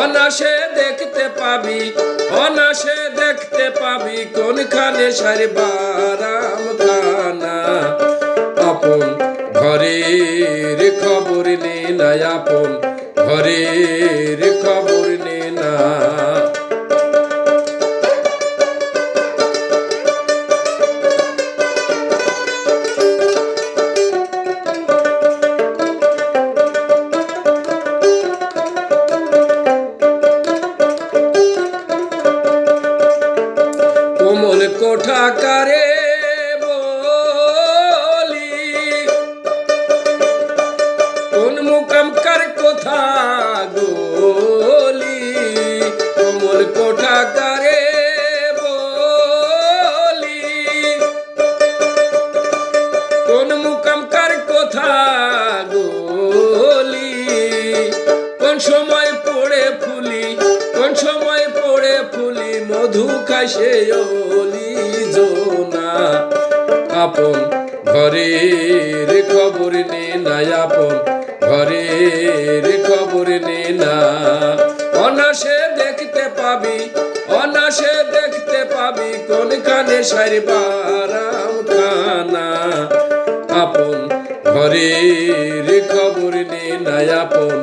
অনাসে দেখতে পাবি অনাসে দেখতে পাবি কোনখানে সারবারাম খানা। আপন ঘরের খবর নে না আপন ঘরের কারে বলি, কোন মুকাম কার কোথা গলি কোমল কোঠা কারে বলি। কোন মুকাম কার কোথা গলি কোন সময় পড়ে ফুলি, কোন সময় পড়ে ফুলি, মধু খাসে জোনা আপন। ঘরের খবর নে না আপন। ঘরের খবর নে না। অনাসে দেখতে পাবি, অনাসে দেখতে পাবি কোন কানে সারবারাম খানা। আপন, ঘরের খবর নে না আপন।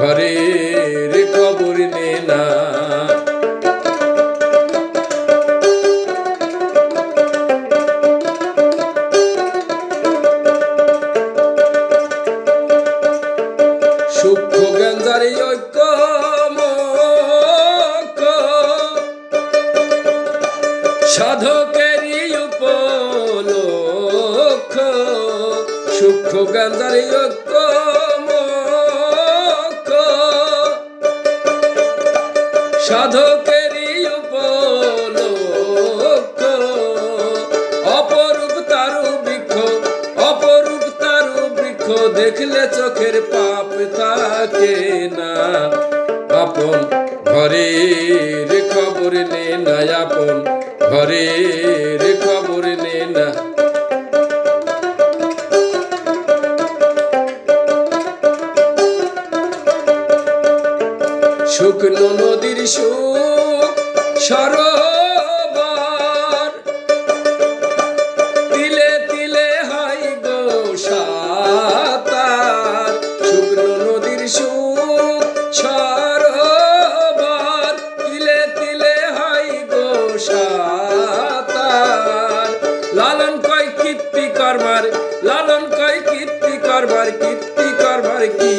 ঘরের খবর নে না। সূক্ষ্ম গঞ্জারি সাধকেরই উপলক্ষ। অপরূপ তারু বৃক্ষ, অপরূপ তারু বৃক্ষ, দেখলে চোখের পাপ থাকে না। আপন ঘরের খবর নে না, আপন ঘরের খবর নে না। শুকনো নদীর সুখ সরোবর। তিলে তিলে হাই গো নদীর তিলে তিলে হাই গো লালন কয় কীর্তি করবার, লালন কয় কীর্তি করবার কীর্তি করবার কি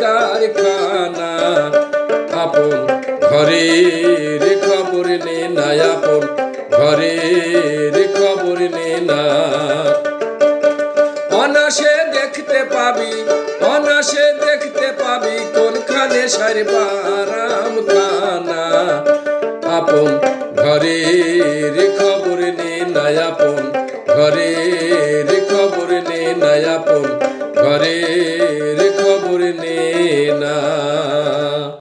কারখানা? আপন। ঘরের খবর নে না আপন। ঘরের খবর নে না। অনাসে দেখতে পাবি, অনাসে দেখতে পাবি কোনখানে সারবারাম খানা। আপন, ঘরের খবর নে না আপন। ঘরের খবর নে না আপন। ঘরের